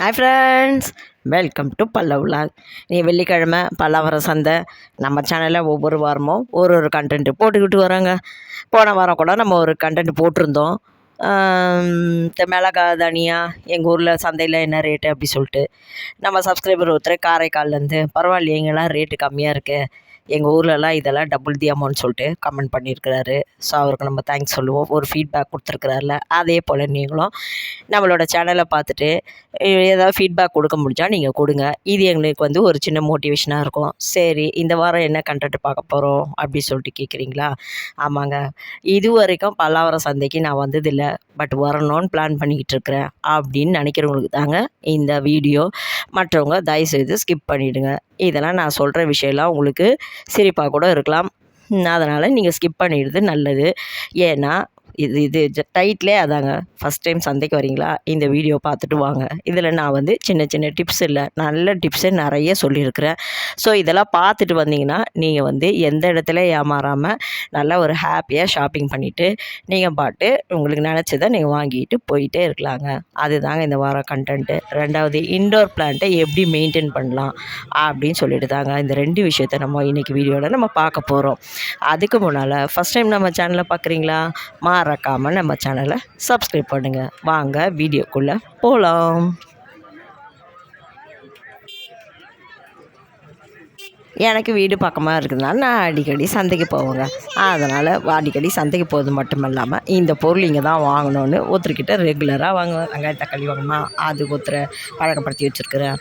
Hi friends welcome to பல்லவ்லாக் நீ வெள்ளிக்கிழமை பல்லவரம் சந்தை நம்ம சேனலில் ஒவ்வொரு வாரமும் ஒரு ஒரு கண்டென்ட்டு போட்டுக்கிட்டு வரோங்க. போன வாரம் கூட நம்ம ஒரு கண்டென்ட் போட்டிருந்தோம். இந்த மிளகா தனியா எங்கள் ஊரில் சந்தையில் என்ன ரேட்டு அப்படி சொல்லிட்டு. நம்ம சப்ஸ்கிரைபர் ஒருத்தர் காரைக்கால்லேருந்து பரவாயில்லையங்கெல்லாம் ரேட்டு கம்மியாக இருக்குது எங்கள் ஊர்லலாம் இதெல்லாம் டபுள் தி அமௌண்ட் சொல்லிட்டு கமெண்ட் பண்ணியிருக்கிறாரு. ஸோ அவருக்கு நம்ம தேங்க்ஸ் சொல்லுவோம். ஒரு ஃபீட்பேக் கொடுத்துருக்குறாருல. அதே போல் நீங்களும் நம்மளோட சேனலை பார்த்துட்டு ஏதாவது ஃபீட்பேக் கொடுக்க முடிஞ்சா நீங்கள் கொடுங்க. இது எங்களுக்கு வந்து ஒரு சின்ன மோட்டிவேஷனாக இருக்கும். சரி இந்த வாரம் என்ன கண்டென்ட் பார்க்க போகிறோம் அப்படி சொல்லிட்டு கேட்குறீங்களா ஆமாங்க. இது வரைக்கும் பல்லாவரம் சந்தைக்கு நான் வந்ததில்லை. பட் வரணும்னு பிளான் பண்ணிக்கிட்டு இருக்கிறேன் அப்படின்னு நினைக்கிறவங்களுக்கு தாங்க இந்த வீடியோ மற்றவங்க தயவுசெய்து ஸ்கிப் பண்ணிவிடுங்க இதெல்லாம் நான் சொல்கிற விஷயம்லாம் உங்களுக்கு சிரிப்பாக கூட இருக்கலாம். அதனால் நீங்கள் ஸ்கிப் பண்ணிடுறது நல்லது. ஏன்னா இது இது டைட்டிலே அதாங்க. ஃபஸ்ட் டைம் சந்தைக்கு வரீங்களா? இந்த வீடியோ பார்த்துட்டு வாங்க. இதில் நான் வந்து சின்ன சின்ன டிப்ஸ் இல்லை. நல்ல டிப்ஸு நிறைய சொல்லியிருக்கிறேன். ஸோ இதெல்லாம் பார்த்துட்டு வந்தீங்கன்னா நீங்கள் வந்து எந்த இடத்துல ஏமாறாமல் நல்லா ஒரு ஹாப்பியாக ஷாப்பிங் பண்ணிவிட்டு நீங்கள் பாட்டு உங்களுக்கு நினச்சதை நீங்கள் வாங்கிட்டு போயிட்டே இருக்கலாங்க. அதுதாங்க இந்த வாரம் கண்டென்ட்டு ரெண்டாவது இன்டோர் பிளான்ட்டை எப்படி மெயின்டைன் பண்ணலாம் அப்படின்னு சொல்லிட்டு தாங்க இந்த ரெண்டு விஷயத்த நம்ம இன்றைக்கி வீடியோவில் நம்ம பார்க்க போகிறோம் அதுக்கு முன்னால் ஃபஸ்ட் டைம் நம்ம சேனலை பார்க்குறீங்களா? மறக்காமல் நம்ம சேனலை சப்ஸ்கிரைப் பண்ணுங்கள் வாங்க வீடியோக்குள்ளே போகலாம் எனக்கு வீடு பக்கமாக இருக்கிறதுனால நான் அடிக்கடி சந்தைக்கு போவேங்க. அதனால் அடிக்கடி சந்தைக்கு போகிறது மட்டும் இல்லாமல் இந்த பொருள் இங்கே தான் வாங்கணும்னு ஒருத்தர்கிட்ட ரெகுலராக வாங்குவேன். வெங்காயம் தக்காளி வாங்கணுமா? அதுக்கு ஒருத்தரை பழக்கப்படுத்தி வச்சுருக்கிறேன்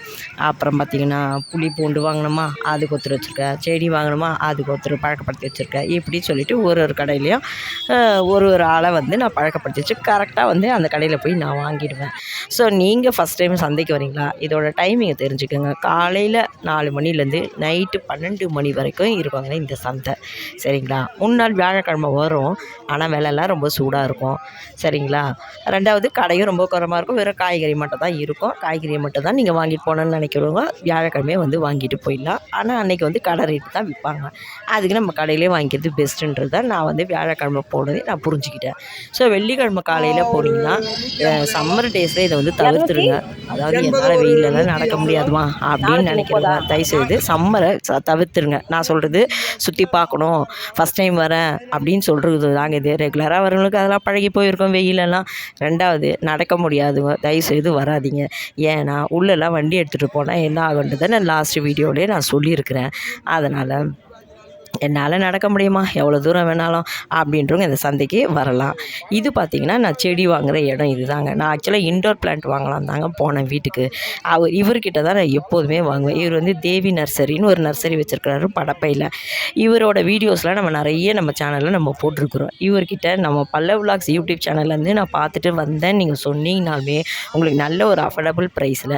அப்புறம் பார்த்திங்கன்னா புளி பூண்டு வாங்கணுமா? அதுக்கு ஒருத்தர் வச்சுருக்கேன் செடி வாங்கணுமா? அதுக்கு ஒருத்தர் பழக்கப்படுத்தி வச்சுருக்கேன் இப்படி சொல்லிவிட்டு ஒரு ஒரு கடையிலையும் ஒரு ஒரு ஆளை வந்து நான் பழக்கப்படுத்தி வச்சு கரெக்டாக வந்து அந்த கடையில் போய் நான் வாங்கிடுவேன். ஸோ நீங்கள் ஃபஸ்ட் டைம் சந்தைக்கு வரீங்களா இதோட டைமிங்கை தெரிஞ்சுக்கோங்க. காலையில் நாலு மணிலேருந்து நைட்டு பன்னெண்டு மணி வரைக்கும் இருப்பாங்க இந்த சந்தை. சரிங்களா? முன்னாள் வியாழக்கிழமை வரும். ஆனால் விலைலாம் ரொம்ப சூடாக இருக்கும். சரிங்களா? ரெண்டாவது கடையும் ரொம்ப குறமாக இருக்கும். வெறும் காய்கறி மட்டும் தான் இருக்கும். காய்கறியை மட்டும் தான் நீங்கள் வாங்கிட்டு போகணுன்னு நினைக்கிறவங்க வியாழக்கிழமையே வந்து வாங்கிட்டு போயிடலாம். ஆனால் அன்றைக்கி வந்து கடை ரேட்டு தான் விற்பாங்க. அதுக்கு நம்ம கடையிலே வாங்கிக்கிறது பெஸ்ட்டுன்றதை நான் வந்து வியாழக்கிழமை போனதே நான் புரிஞ்சுக்கிட்டேன். ஸோ வெள்ளிக்கிழமை காலையில் போனீங்கன்னா சம்மர் டேஸில் இதை வந்து தவிர்த்துடுங்க. அதாவது என்னால் வெயிலெல்லாம் நடக்க முடியாதுமா அப்படின்னு நினைக்கிறவங்க தயவுசெய்து சம்மரை ச- தவிர்த்துருங்க. நான் சொல்கிறது சுற்றி பார்க்கணும். ஃபஸ்ட் டைம் வரேன் அப்படின்னு சொல்கிறது தாங்க இது. ரெகுலராக வரவங்களுக்கு அதெல்லாம் பழகி போயிருக்கோம் வெயிலெல்லாம். ரெண்டாவது நடக்க முடியாதுங்க தயவுசெய்து வராதீங்க. ஏன்னா உள்ளெல்லாம் வண்டி எடுத்துகிட்டு போனால் என்ன ஆகுன்றதை நான் லாஸ்ட் வீடியோலேயே நான் சொல்லியிருக்கிறேன். அதனால் என்னால் நடக்க முடியுமா? எவ்வளோ தூரம் வேணாலும் அப்படின்றவங்க இந்த சந்தைக்கு வரலாம். இது பார்த்திங்கன்னா நான் செடி வாங்குகிற இடம் இதுதாங்க. நான் ஆக்சுவலாக இன்டோர் பிளான்ட் வாங்கலாம் தாங்க போனேன் வீட்டுக்கு. அவர் இவர்கிட்ட தான் நான் எப்போதுமே வாங்குவேன். இவர் வந்து தேவி நர்சரின்னு ஒரு நர்சரி வச்சுருக்கிறாரு படப்பையில். இவரோட வீடியோஸ்லாம் நம்ம நிறைய நம்ம சேனலில் நம்ம போட்டிருக்கிறோம். இவர்கிட்ட நம்ம பல்ல விளாக்ஸ் யூடியூப் சேனல்லேருந்து நான் பார்த்துட்டு வந்தேன். நீங்கள் சொன்னீங்கனாலுமே உங்களுக்கு நல்ல ஒரு அஃபோர்டபுள் ப்ரைஸில்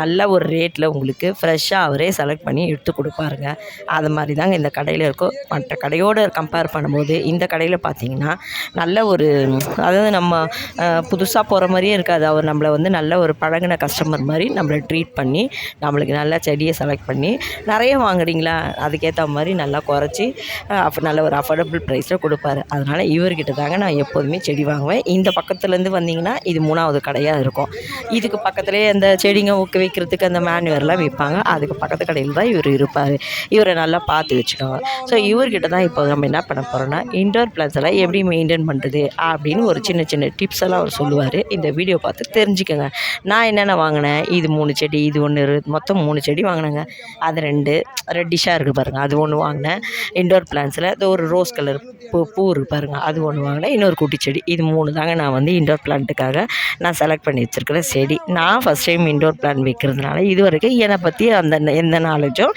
நல்ல ஒரு ரேட்டில் உங்களுக்கு ஃப்ரெஷ்ஷாக அவரே செலக்ட் பண்ணி எடுத்து கொடுப்பாருங்க. அது மாதிரி தாங்க இந்த கடையில் இருக்கும். மற்ற கடையோடு கம்பேர் பண்ணும்போது இந்த கடையில் பார்த்தீங்கன்னா நல்ல ஒரு அதாவது நம்ம புதுசாக போகிற மாதிரியே இருக்காது. அவர் நம்மளை வந்து நல்ல ஒரு பழகின கஸ்டமர் மாதிரி நம்மளை ட்ரீட் பண்ணி நம்மளுக்கு நல்ல செடியை செலக்ட் பண்ணி நிறைய வாங்குறீங்களா? அதுக்கேற்ற மாதிரி நல்லா குறைச்சி நல்ல ஒரு அஃபோர்டபுள் ப்ரைஸில் கொடுப்பாரு. அதனால் இவர்கிட்ட தாங்க நான் எப்போதுமே செடி வாங்குவேன். இந்த பக்கத்துலேருந்து வந்தீங்கன்னா இது மூணாவது கடையாக இருக்கும். இதுக்கு பக்கத்துலேயே அந்த செடிங்க ஊக்க வைக்கிறதுக்கு அந்த மேனுவர்லாம் விற்பாங்க அதுக்கு பக்கத்து கடையில் தான் இவர் இருப்பார். இவரை நல்லா பார்த்து வச்சுக்கோங்க ஸோ ஸோ இவர்கிட்ட தான் இப்போ நம்ம என்ன பண்ண போகிறோம்னா இன்டோர் பிளான்ஸ் எல்லாம் எப்படி மெயின்டைன் பண்ணுறது அப்படின்னு ஒரு சின்ன சின்ன டிப்ஸ் எல்லாம் அவர் சொல்லுவார். இந்த வீடியோ பார்த்து தெரிஞ்சுக்கோங்க. நான் என்னென்ன வாங்கினேன்? இது மூணு செடி இது ஒன்று மொத்தம் மூணு செடி வாங்கினேங்க. அது ரெண்டு ரெட்டிஷாக இருக்குது பாருங்கள் அது ஒன்று வாங்கினேன். இன்டோர் பிளான்ஸில் அது ஒரு ரோஸ் கலர் பூ பூ இருக்குது பாருங்கள் அது ஒன்று வாங்கினேன் இன்னொரு குட்டி செடி. இது மூணு தாங்க நான் வந்து இன்டோர் பிளான்ட்டுக்காக நான் செலக்ட் பண்ணி வச்சுருக்கிற செடி. நான் ஃபஸ்ட் டைம் இன்டோர் பிளான் வைக்கிறதுனால இது வரைக்கும் என்னை பற்றி அந்த எந்த நாலேஜும்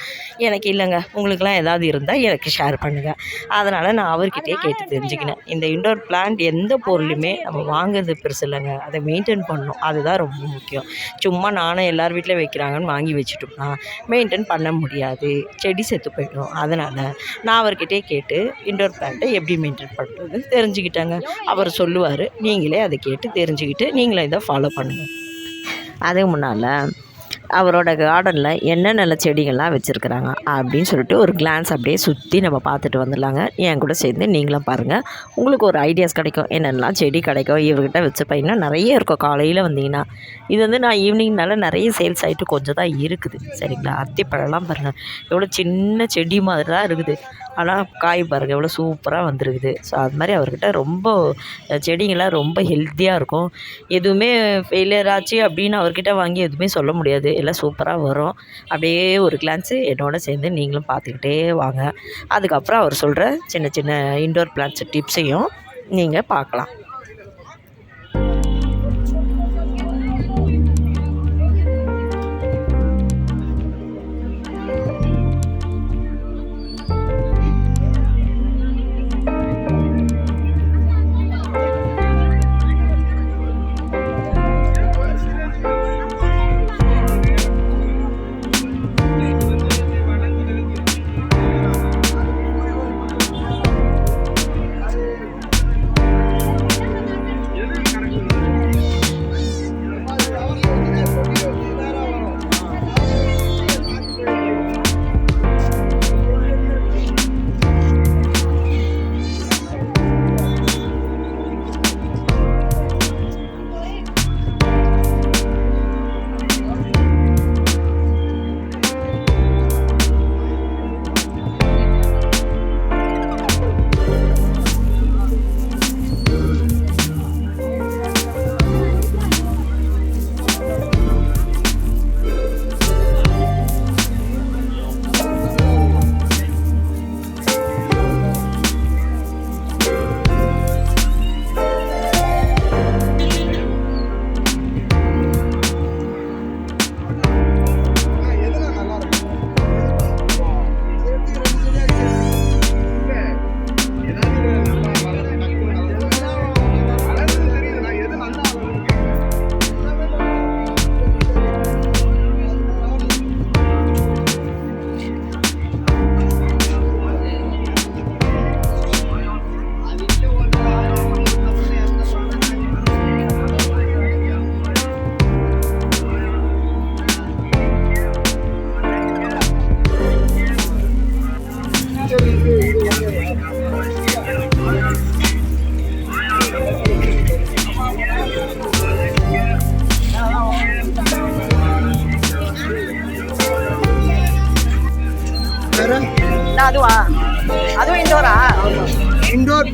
எனக்கு இல்லைங்க. உங்களுக்குலாம் ஏதாவது இருந்தால் எனக்கு ஷேர் பண்ணுங்கள் அதனால் நான் அவர்கிட்டயே கேட்டு தெரிஞ்சுக்கினேன். இந்த இன்டோர் பிளான்ட் எந்த பொருளுமே நம்ம வாங்குறது பெருசு இல்லைங்க. அதை மெயின்டைன் பண்ணணும். அதுதான் ரொம்ப முக்கியம். சும்மா நானும் எல்லார் வீட்டில் வைக்கிறாங்கன்னு வாங்கி வச்சுட்டோம்னா மெயின்டைன் பண்ண முடியாது. செடி செத்து போயிடும். அதனால் நான் அவர்கிட்டயே கேட்டு இன்டோர் பிளான்ட்டை எப்படி எப்படி மெயின்டைன் பண்ணுறதுன்னு தெரிஞ்சுக்கிட்டாங்க. அவர் சொல்லுவார் நீங்களே அதை கேட்டு தெரிஞ்சுக்கிட்டு நீங்களும் இதை ஃபாலோ பண்ணுங்கள் அதுக்கு முன்னால் அவரோட கார்டனில் என்னென்ன செடிகள்லாம் வச்சுருக்குறாங்க அப்படின்னு சொல்லிட்டு ஒரு கிளான்ஸ் அப்படியே சுற்றி நம்ம பார்த்துட்டு வந்துடலாங்க. என் கூட சேர்ந்து நீங்களும் பாருங்கள் உங்களுக்கு ஒரு ஐடியாஸ் கிடைக்கும். என்னென்னலாம் செடி கிடைக்கும்? இவர்கிட்ட வச்சுப்பீங்கன்னா நிறைய இருக்கும். காலையில் வந்தீங்கன்னா. இது வந்து நான் ஈவினிங்னால நிறைய சேல்ஸ் ஆகிட்டு கொஞ்சம் தான் இருக்குது. சரிங்களா? அத்திப்பழம்லாம் பாருங்கள் எவ்வளோ சின்ன செடி மாதிரி தான் இருக்குது. ஆனால் காய் பாருங்கள் எவ்வளோ சூப்பராக வந்துருக்குது. ஸோ அது மாதிரி அவர்கிட்ட ரொம்ப செடிங்கள்லாம் ரொம்ப ஹெல்த்தியாக இருக்கும். எதுவுமே ஃபெயிலியர் ஆச்சு அப்படின்னு அவர்கிட்ட வாங்கி எதுவுமே சொல்ல முடியாது. எல்லாம் சூப்பராக வரும். அப்படியே ஒரு கிளான்ஸு என்னோட சேர்ந்து நீங்களும் பார்த்துக்கிட்டே வாங்க. அதுக்கப்புறம் அவர் சொல்கிற சின்ன சின்ன இன்டோர் பிளான்ட்ஸ் டிப்ஸையும் நீங்கள் பார்க்கலாம்.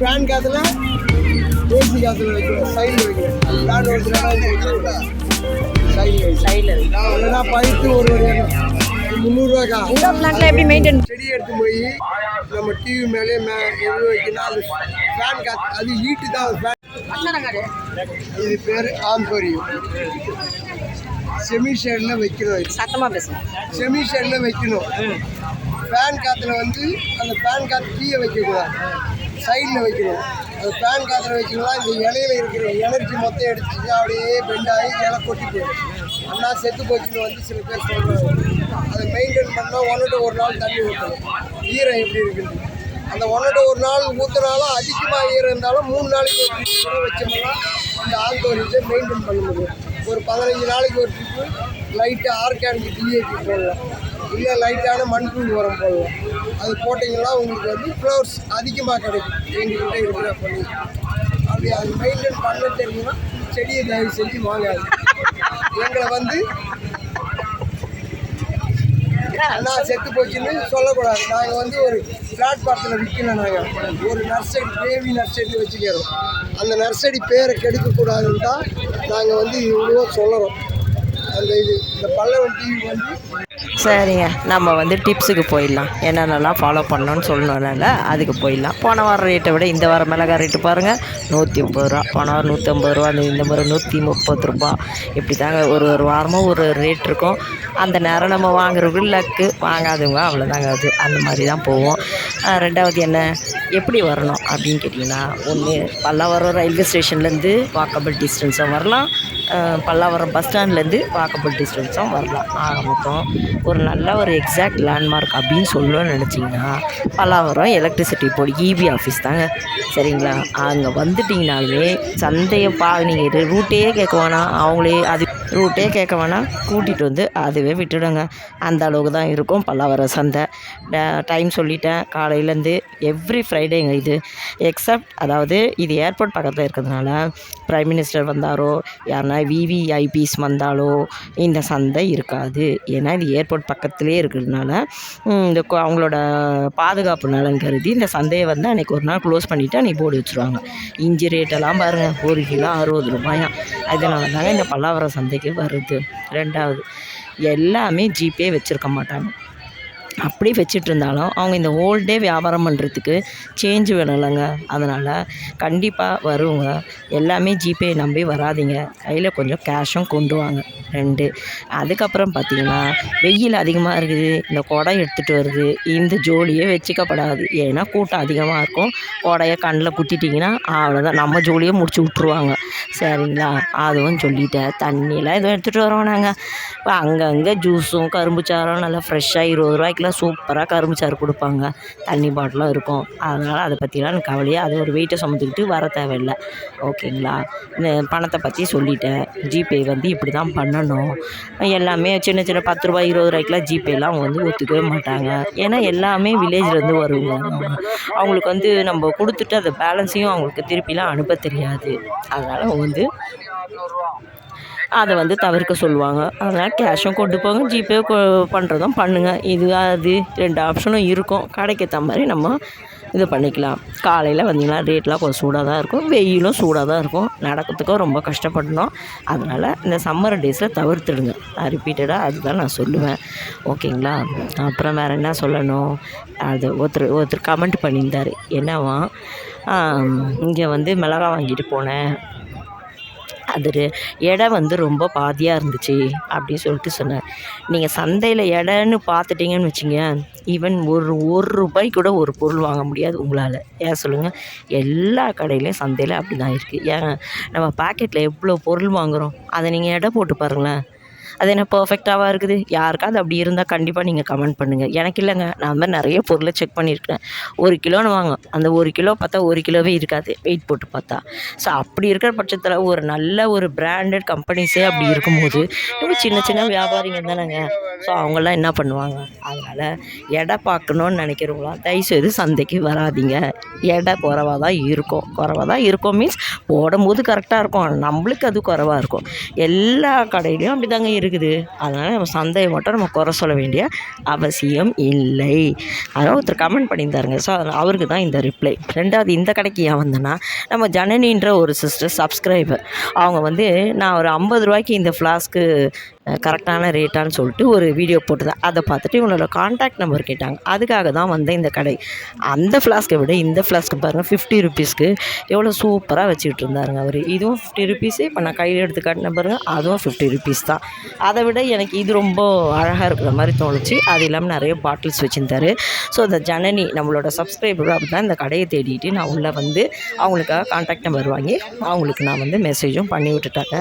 இண்டோர் பிளான் காத்துல ஏசி காத்துல வைக்கிறோம் சைடில் வைக்கிறோம் பிளான் வைக்கிறோம் சைடில் சைடில் இல்லைன்னா பயிற்சி ஒரு முந்நூறுரூவாக்கா இன்டோர் பிளான்ட்ல எப்படி மெயின்டைன் செடி எடுத்து போய் நம்ம டிவி மேலே மே எது வைக்கணும் அது ஃபேன் காத்து அது ஹீட்டு தான் ஃபேன் இது பேர் ஆம்பரியம் செமி ஷேடில் வைக்கணும் சத்தமாக பேசுங்க. செமி ஷேடில் வைக்கணும். ஃபேன் காற்றுல வந்து அந்த ஃபேன் காற்று கீழே வைக்கக்கூடாது. சைடில் வைக்கணும். அந்த ஃபேன் காற்றுல வைக்கணும்னா இந்த இலையில இருக்கிற எனர்ஜி மொத்தம் எடுத்துட்டு அப்படியே பெண்ட் ஆகி இலை கொட்டி போயிடும் அண்ணா செத்து போச்சுன்னு வந்து சில பேர் சொல்கிறாங்க அதை மெயின்டைன் பண்ணால் ஒன்றுட்டு ஒரு நாள் தண்ணி ஊற்றணும் ஈரம் எப்படி இருக்குது? அந்த ஒன்றுட்டு ஒரு நாள் ஊற்றுனாலும் அதிகமாக ஈரம் இருந்தாலும் மூணு நாளைக்கு ஒரு ட்ரிப்பு வச்சோம்னா இந்த ஆந்தோரியத்தை மெயின்டைன் பண்ண முடியும். ஒரு பதினஞ்சு நாளைக்கு ஒரு ட்ரிப்பு லைட்டாக ஆர்கானிக் டிஏபி போடலாம் இல்லை லைட்டான மண்புழு உரம் போடலாம். அது போட்டிங்கன்னா உங்களுக்கு வந்து ஃப்ளவர்ஸ் அதிகமாக கிடைக்கும். எங்கள்கிட்ட இருக்கிற பண்ணி அப்படி அது மெயின்டைன் பண்ண தெரியும்னா செடியை தயவு செஞ்சு வாங்காது எங்களை வந்து நான் செத்து போச்சுன்னு சொல்லக்கூடாது. நாங்கள் வந்து ஒரு பிளாட்பாரத்தில் விற்கல நாங்கள் ஒரு நர்சரி பேபி நர்சரி வச்சுக்கிறோம். அந்த நர்சரி பேரை கெடுக்கக்கூடாதுன்னு தான் நாங்கள் வந்து இவ்வளோ சொல்லுறோம். அந்த இது இந்த பல்லவன் டிவி வந்து சரிங்க நம்ம வந்து டிப்ஸுக்கு போயிடலாம். என்னென்னலாம் ஃபாலோ பண்ணணும்னு சொல்லணும்னால அதுக்கு போயிடலாம். போன வாரம் ரேட்டை விட இந்த வாரம் மிளகா ரேட்டு பாருங்கள் நூற்றி முப்பது ரூபா. போன வாரம் நூற்றம்பது ரூபா அந்த இந்த முறை நூற்றி முப்பது ரூபா. இப்படி தாங்க ஒரு ஒரு வாரமும் ஒரு ரேட் இருக்கும். அந்த நேரம் நம்ம வாங்குறது லக்கு வாங்காதவங்க அவ்வளோதாங்க அது. அந்த மாதிரி தான் போவோம் ரெண்டாவது என்ன? எப்படி வரணும் அப்படின்னு கேட்டிங்கன்னா ஒன்று பல்லாவரம் ரயில்வே ஸ்டேஷன்லேருந்து வாக்கபிள் டிஸ்டன்ஸாக வரலாம். பல்லாவரம் பஸ் ஸ்டாண்ட்லேருந்து வாக்கபிள் டிஸ்டன்ஸும் வரலாம். ஆக மொத்தம் ஒரு நல்ல ஒரு எக்ஸாக்ட் லேண்ட்மார்க் அப்படின்னு சொல்லணும்னு நினச்சிங்கன்னா Pallavaram electricity board EB office தாங்க. சரிங்களா? அங்கே வந்துட்டிங்கனாலே சந்தையை பா நீங்கள் ரூட்டே கேட்க வேணாம் அவங்களே அது ரூட்டே கேட்க வேணாம் கூட்டிகிட்டு வந்து அதுவே விட்டுடுங்க. அந்த அளவுக்கு தான் இருக்கும் பல்லாவரம் சந்தை. டைம் சொல்லிட்டேன். காலையிலேருந்து எவ்ரி ஃப்ரைடேங்க இது. எக்ஸப்ட் அதாவது இது ஏர்போர்ட் பக்கத்தில் இருக்கிறதுனால ப்ரைம் மினிஸ்டர் வந்தாரோ யாருனா விவிஐபிஸ் வந்தாலோ இந்த சந்தை இருக்காது. ஏன்னா இது ஏர்போர்ட் பக்கத்துலேயே இருக்கிறதுனால இந்த அவங்களோட பாதுகாப்பு நலன் கருதி இந்த சந்தையை வந்து அன்றைக்கி ஒரு நாள் க்ளோஸ் பண்ணிவிட்டு அன்றைக்கி போர்டு வச்சுருவாங்க. இஞ்சி ரேட்டெல்லாம் பாருங்கள் ஒரு கிலோ அறுபது ரூபாயாம் அதனால தாங்க இந்த பல்லாவரம் சந்தைக்கு வருது. ரெண்டாவது எல்லாமே ஜிபே வச்சுருக்க மாட்டாங்க. அப்படி வச்சுட்டு இருந்தாலும் அவங்க இந்த ஹோல் டே வியாபாரம் பண்ணுறதுக்கு சேஞ்ச் வேணும்லங்க. அதனால் கண்டிப்பாக வருவங்க எல்லாமே ஜிபே நம்பி வராதீங்க. கையில் கொஞ்சம் கேஷும் கொண்டு வாங்க. ரெண்டு. அதுக்கப்புறம் பார்த்தீங்கன்னா வெயில் அதிகமாக இருக்குது. இந்த குடை எடுத்துகிட்டு வருது. இந்த ஜோலியே வச்சுக்கப்படாது. ஏன்னா கூட்டம் அதிகமாக இருக்கும். குடையை கண்ணில் குத்திட்டிங்கன்னா அவ்வளோதான் நம்ம ஜோலியை முடிச்சு விட்ருவாங்க சரிங்களா? அதுவும் சொல்லிட்டேன். தண்ணியெலாம் எதுவும் எடுத்துகிட்டு வரோம் நாங்கள் அங்கங்கே ஜூஸும் கரும்பு சாரம் நல்லா ஃப்ரெஷ்ஷாக இருபது ரூபாய்க்கு ரூபாய்க்குலாம் சூப்பராக கரும்பு சாறு கொடுப்பாங்க. தண்ணி பாட்டிலும் இருக்கும். அதனால் அதை பற்றிலாம் எனக்கு கவலையே அது ஒரு வெயிட்டை சுமந்துக்கிட்டு வர தேவையில்லை. ஓகேங்களா? இந்த பணத்தை பற்றி சொல்லிட்டேன். ஜிபே வந்து இப்படி தான் பண்ணணும். எல்லாமே சின்ன சின்ன பத்து ரூபாய் இருபது ரூபாய்க்குலாம் ஜிபேலாம் அவங்க வந்து ஒத்துக்கவே மாட்டாங்க. ஏன்னா எல்லாமே வில்லேஜ்லேருந்து வருவாங்க. அவங்களுக்கு வந்து நம்ம கொடுத்துட்டு அந்த பேலன்ஸையும் அவங்களுக்கு திருப்பிலாம் அனுப்ப தெரியாது. அதனால் அவங்க வந்து அதை வந்து தவிர்க்க சொல்லுவாங்க. அதனால் கேஷும் கொண்டு போங்க. ஜிபே பண்ணுறதும் பண்ணுங்கள் இது அது ரெண்டு ஆப்ஷனும் இருக்கும். கடைக்கு ஏற்ற மாதிரி நம்ம இது பண்ணிக்கலாம். காலையில் வந்தீங்கன்னா ரேட்லாம் கொஞ்சம் சூடாக தான் இருக்கும். வெயிலும் சூடாக தான் இருக்கும். நடக்கிறதுக்கும் ரொம்ப கஷ்டப்படணும். அதனால் இந்த சம்மர் டேஸில் தவிர்த்துடுங்க. நான் ரிப்பீட்டடாக அதுதான் நான் சொல்லுவேன். ஓகேங்களா? அப்புறம் வேறு என்ன சொல்லணும்? அது ஒருத்தர் ஒருத்தர் கமெண்ட் பண்ணியிருந்தார். என்னவா? இங்கே வந்து மிளகா வாங்கிட்டு போனேன். அது எடை வந்து ரொம்ப பாதியாக இருந்துச்சு அப்படின்னு சொல்லிட்டு சொன்னேன் நீங்கள் சந்தையில் எடைன்னு பார்த்துட்டிங்கன்னு வச்சுங்க ஈவன் ஒரு ஒரு ரூபாய் கூட ஒரு பொருள் வாங்க முடியாது உங்களால். ஏன் சொல்லுங்கள் எல்லா கடையிலையும் சந்தையில் அப்படி தான் இருக்குது ஏன் நம்ம பாக்கெட்டில் எவ்வளோ பொருள் வாங்குகிறோம் அதை நீங்கள் எடை போட்டு பாருங்களேன். அது என்ன பர்ஃபெக்டாவாக இருக்குது? யாருக்காவது அப்படி இருந்தால் கண்டிப்பாக நீங்கள் கமெண்ட் பண்ணுங்கள் எனக்கு இல்லைங்க. நான் மாதிரி நிறைய பொருளை செக் பண்ணியிருக்கேன் ஒரு கிலோன்னு வாங்க அந்த ஒரு கிலோ பார்த்தா ஒரு கிலோவே இருக்காது. வெயிட் போட்டு பார்த்தா. ஸோ அப்படி இருக்கிற பட்சத்தில் ஒரு நல்ல ஒரு பிராண்டட் கம்பெனிஸே அப்படி இருக்கும்போது ரொம்ப சின்ன சின்ன வியாபாரிங்க தானேங்க. ஸோ அவங்கெல்லாம் என்ன பண்ணுவாங்க? அதனால் எடை பார்க்கணுன்னு நினைக்கிறவங்களாம் தயவுசெய்து சந்தைக்கு வராதீங்க. எடை குறவாக தான் இருக்கும். குறவாக தான் இருக்கும் மீன்ஸ் போடும்போது கரெக்டாக இருக்கும். நம்மளுக்கு அது குறைவாக இருக்கும். எல்லா கடையிலையும் அப்படி தாங்க இருக்குது இருக்குது. அதனால் நம்ம சந்தையை மட்டும் நம்ம குறை சொல்ல வேண்டிய அவசியம் இல்லை. அதனால் ஒருத்தர் கமெண்ட் பண்ணியிருந்தாருங்க. ஸோ அதனால் அவருக்கு தான் இந்த ரிப்ளை ரெண்டாவது இந்த கடைக்கு ஏன் வந்தேன்னா நம்ம ஜனனின்ற ஒரு சிஸ்டர் சப்ஸ்கிரைபர் அவங்க வந்து நான் ஒரு ஐம்பது ரூபாய்க்கு இந்த ஃப்ளாஸ்க்கு கரெக்டான ரேட்டான்னு சொல்லிட்டு ஒரு வீடியோ போட்டுதான் அதை பார்த்துட்டு இவங்களோட காண்டாக்ட் நம்பர் கேட்டாங்க. அதுக்காக தான் வந்தேன் இந்த கடை. அந்த ஃப்ளாஸ்க்கை விட இந்த ஃப்ளாஸ்க்கு பாருங்கள் ஃபிஃப்டி ருபீஸ்க்கு எவ்வளோ சூப்பராக வச்சுக்கிட்டு இருந்தாருங்க அவர். இதுவும் ஃபிஃப்டி ருபீஸு இப்போ நான் கையில் எடுத்து காட்டின பாருங்க அதுவும் ஃபிஃப்டி ருபீஸ் தான். அதை விட எனக்கு இது ரொம்ப அழகாக இருக்கிற மாதிரி தோணுச்சு. அது இல்லாமல் நிறைய பாட்டில்ஸ் வச்சுருந்தாரு. ஸோ அந்த ஜனனி நம்மளோட சப்ஸ்கிரைபர் அப்படி தான் இந்த கடையை தேடிட்டு நான் உள்ளே வந்து அவங்களுக்காக காண்டாக்ட் நம்பர் வாங்கி அவங்களுக்கு நான் வந்து மெசேஜும் பண்ணி விட்டுட்டாங்க.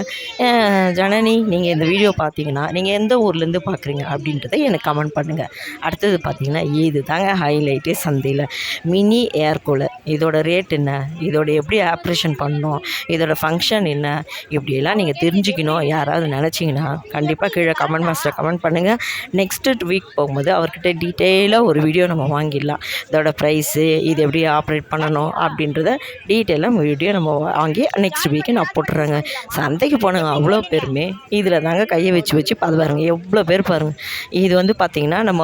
ஜனனி நீங்கள் இந்த வீடியோ பார்த்து பார்த்தீங்கன்னா நீங்கள் எந்த ஊர்லேருந்து பார்க்குறீங்க அப்படின்றத எனக்கு கமெண்ட் பண்ணுங்கள் அடுத்தது பார்த்தீங்கன்னா இது தாங்க ஹைலைட்டு சந்தையில். மினி ஏர் கூலர் இதோட ரேட் என்ன? இதோட எப்படி ஆப்ரேஷன் பண்ணணும்? இதோட ஃபங்க்ஷன் என்ன? இப்படியெல்லாம் நீங்கள் தெரிஞ்சுக்கணும். யாராவது நினச்சிங்கன்னா கண்டிப்பாக கீழே கமெண்ட் மாஸ்டர் கமெண்ட் பண்ணுங்கள் நெக்ஸ்ட்டு வீக் போகும்போது அவர்கிட்ட டீட்டெயிலாக ஒரு வீடியோ நம்ம வாங்கிடலாம். இதோட ப்ரைஸு இது எப்படி ஆப்ரேட் பண்ணணும் அப்படின்றத டீட்டெயிலாக வீடியோ நம்ம வாங்கி நெக்ஸ்ட் வீக்கு நான் போட்டுறேங்க. சந்தைக்கு போனவங்க அவ்வளோ பேருமே இதில் தாங்க கையை வச்சு வச்சு பார்த்து பாருங்கள் எவ்வளோ பேர் பாருங்கள் இது வந்து பார்த்திங்கன்னா நம்ம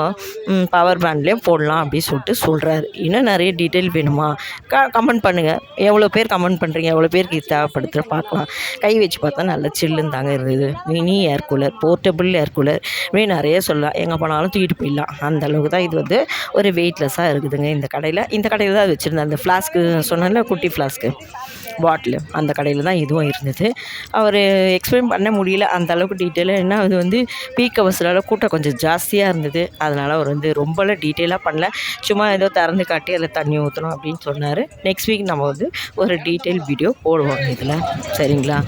பவர் பேண்ட்லேயும் போடலாம் அப்படின்னு சொல்லிட்டு சொல்கிறாரு இன்னும் நிறைய டீட்டெயில் வேணுமா? க கமெண்ட் பண்ணுங்கள் எவ்வளோ பேர் கமெண்ட் பண்ணுறீங்க எவ்வளோ பேருக்கு இது தேவைப்படுத்துகிற பார்க்கலாம் கை வச்சு பார்த்தா நல்ல சில்லுன்னு தாங்க இருந்தது mini air cooler portable air cooler இப்படி நிறைய சொல்லலாம். எங்கே போனாலும் தூக்கிட்டு போயிடலாம். அந்த அளவுக்கு தான் இது வந்து ஒரு வெயிட்லெஸ்ஸாக இருக்குதுங்க. இந்த கடையில் இந்த கடையில் தான் வச்சுருந்தேன். அந்த ஃப்ளாஸ்க்கு சொன்னேன்ல குட்டி ஃப்ளாஸ்க்கு பாட்டில் அந்த கடையில் தான் இதுவும் இருந்தது. அவர் எக்ஸ்பிளைன் பண்ண முடியல. அந்த அளவுக்கு டீட்டெயிலாக ஏன்னா அது வந்து பீக் அவசரால் கூட்டம் கொஞ்சம் ஜாஸ்தியாக இருந்தது. அதனால் அவர் வந்து ரொம்பலாம் டீட்டெயிலாக பண்ணல. சும்மா ஏதோ திறந்து காட்டி அதில் தண்ணி ஊற்றணும் அப்படின்னு சொன்னார். நெக்ஸ்ட் வீக் நம்ம வந்து ஒரு டீட்டெயில் வீடியோ போடுவோம் இதில். சரிங்களா?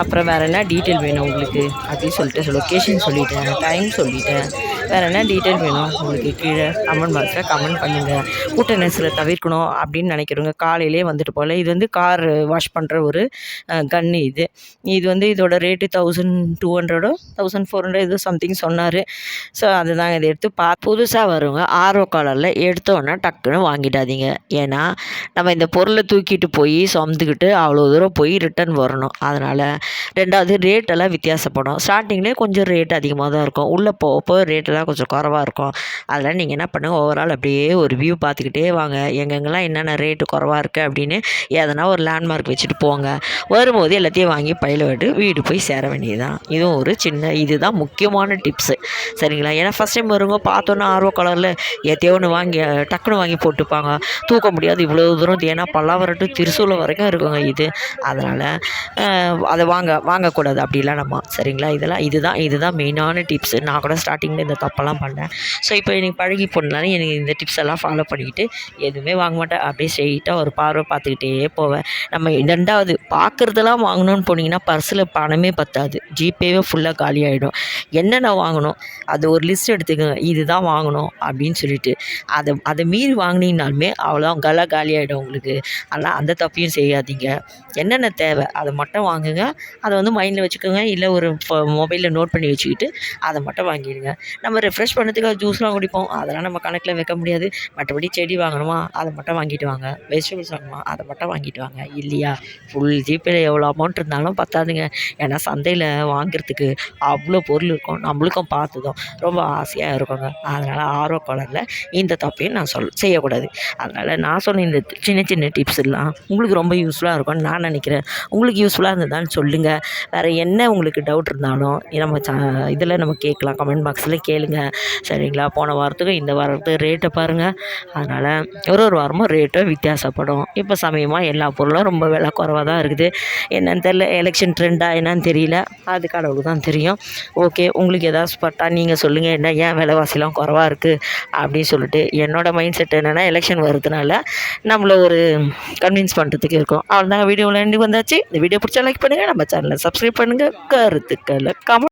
அப்புறம் வேறு என்ன டீட்டெயில் வேணும் உங்களுக்கு? அப்படின்னு சொல்லிட்டு லொக்கேஷன் சொல்லிட்டேன் டைம் சொல்லிட்டேன். வேறு என்ன டீட்டெயில் வேணும் உங்களுக்கு? கீழே கமெண்ட் பாக்ஸில் கமெண்ட் பண்ணுங்கள் கூட்ட நெரிசலை தவிர்க்கணும் அப்படின்னு நினைக்கிறவங்க காலையிலே வந்துட்டு போகல. இது வந்து கார் வாஷ் பண்ணுற ஒரு கன்று இது. இது வந்து இதோட ரேட்டு தௌசண்ட் டூ ஹண்ட்ரடோ தௌசண்ட் ஃபோர் ஹண்ட்ரட் ஏதோ சம்திங் சொன்னார். ஸோ அதுதாங்க இதை எடுத்து பா புதுசாக வருவங்க ஆர்வ காலரில் எடுத்தோன்னே டக்குன்னு வாங்கிடாதீங்க. ஏன்னா நம்ம இந்த பொருளை தூக்கிட்டு போய் சுமந்துக்கிட்டு அவ்வளோ தூரம் போய் ரிட்டர்ன் வரணும். அதனால் ரெண்டாவது ரேட்டெல்லாம் வித்தியாசப்படும். ஸ்டார்டிங்லேயே கொஞ்சம் ரேட் அதிகமாக தான் இருக்கும். உள்ளே போக போக ரேட்டெல்லாம் கொஞ்சம் குறவாக இருக்கும். அதெல்லாம் நீங்கள் என்ன பண்ணுங்கள் ஓவரால் அப்படியே ஒரு வியூ பார்த்துக்கிட்டே வாங்க. எங்கெங்கெல்லாம் என்னென்ன ரேட்டு குறவாக இருக்குது அப்படின்னு எதனா ஒரு லேண்ட்மார்க் வச்சுட்டு போங்க. வரும்போது எல்லாத்தையும் வாங்கி பயில விட்டு வீடு போய் சேர வேண்டியதுதான். இதுவும் ஒரு சின்ன இதுதான் முக்கியமான டிப்ஸு சரிங்களா? ஏன்னா ஃபஸ்ட் டைம் வருங்க பார்த்தோன்னே ஆர்வ கலரில் எத்தையோ ஒன்று வாங்கி டக்குன்னு வாங்கி போட்டுப்பாங்க. தூக்க முடியாது இவ்வளோ தூரம் ஏன்னா பல்லாவரம் to திருசூலம் வரைக்கும் இருக்குங்க இது. அதனால் அதை வாங்க வாங்கக்கூடாது அப்படிலாம் நம்ம. சரிங்களா? இதெல்லாம் இதுதான் இதுதான் மெயினான டிப்ஸு நான் கூட ஸ்டார்டிங்கில் இந்த தப்பெல்லாம் பண்ணேன். ஸோ இப்போ எனக்கு பழகி போனாலும் எனக்கு இந்த டிப்ஸ் எல்லாம் ஃபாலோ பண்ணிக்கிட்டு எதுவுமே வாங்க மாட்டேன். அப்படியே ஸ்ட்ரெயிட்டாக ஒரு பார்வை பார்த்துக்கிட்டே போவேன். நம்ம ரெண்டாவது பார்க்குறதெல்லாம் வாங்கணும்னு போனீங்கன்னா பர்ஸில் பணமே பத்தாது. ஜிபேவே ஃபுல்லாக காலி ஆகிடும் என்னென்ன வாங்கணும்? அது ஒரு லிஸ்ட் எடுத்துக்கோங்க. இதுதான் வாங்கணும் அப்படின்னு சொல்லிட்டு. அதை அதை மீறி வாங்கினீங்கனாலுமே அவ்வளோதான் கலா காலி ஆகிடும் உங்களுக்கு. ஆனால் அந்த தப்பையும் செய்யாதீங்க. என்னென்ன தேவை? அதை மட்டும் வாங்குங்க. அதை வந்து மைண்டில் வச்சுக்கோங்க. இல்லை ஒரு மொபைலில் நோட் பண்ணி வச்சுக்கிட்டு அதை மட்டும் வாங்கிடுங்க. நம்ம ரெஃப்ரெஷ் பண்ணுறதுக்காக ஜூஸ்லாம் குடிப்போம். அதெல்லாம் நம்ம கணக்கில் வைக்க முடியாது. மற்றபடி செடி வாங்கணுமா? அதை மட்டும் வாங்கிட்டு வாங்க. வெஜிடபிள்ஸ் வாங்கணுமா? அதை மட்டும் வாங்கிட்டு வாங்க. இல்லையா? ஃபுல் ஜிபேயில் எவ்வளோ அமௌண்ட் இருந்தாலும் பத்தாதுங்க. ஏன்னா சந்தையில் வாங்குறதுக்கு அவ்வளோ பொருள் இருக்கும். நம்மளுக்கும் பார்த்ததும் ரொம்ப ஆசையாக இருக்குங்க. அதனால் ஆர்வ கலரில் இந்த தப்பையும் நான் சொல் செய்யக்கூடாது. அதனால் நான் சொன்ன இந்த சின்ன சின்ன டிப்ஸ் எல்லாம் உங்களுக்கு ரொம்ப யூஸ்ஃபுல்லாக இருக்கும்னு நான் நினைக்கிறேன். உங்களுக்கு யூஸ்ஃபுல்லாக இருந்ததான்னு சொல்லுங்கள் வேறு என்ன உங்களுக்கு டவுட் இருந்தாலும் நம்ம இதில் நம்ம கேட்கலாம். கமெண்ட் பாக்ஸில் கேளுங்க. சரிங்களா? போன வாரத்துக்கும் இந்த வாரத்துக்கு ரேட்டை பாருங்கள் அதனால் ஒரு ஒரு வாரமும் ரேட்டும் வித்தியாசப்படும். இப்போ சமயமாக எல்லா பொருளும் ரொம்ப விலை குறவாக தான் இருக்குது. என்னன்னு தெரில எலெக்ஷன் ட்ரெண்டாக என்னன்னு தெரியல? அது கடவுளுக்கு தான் தெரியும். ஓகே உங்களுக்கு ஏதாவது ஸ்பாட்டாக நீங்கள் சொல்லுங்கள் என்ன ஏன் விலைவாசிலாம் குறவாக இருக்குது அப்படின்னு சொல்லிட்டு என்னோடய மைண்ட் செட் என்னென்னா எலெக்ஷன் வருதுனால நம்மளை ஒரு கன்வின்ஸ் பண்ணுறதுக்கு இருக்கும். அவ்வளோதாங்க வீடியோவில் எண்டு வந்தாச்சு. இந்த வீடியோ பிடிச்சா லைக் பண்ணுங்கள் நம்ம சேனலை சப்ஸ்கிரைப் பண்ணுங்கள் கருத்துக்களை கமெண்ட்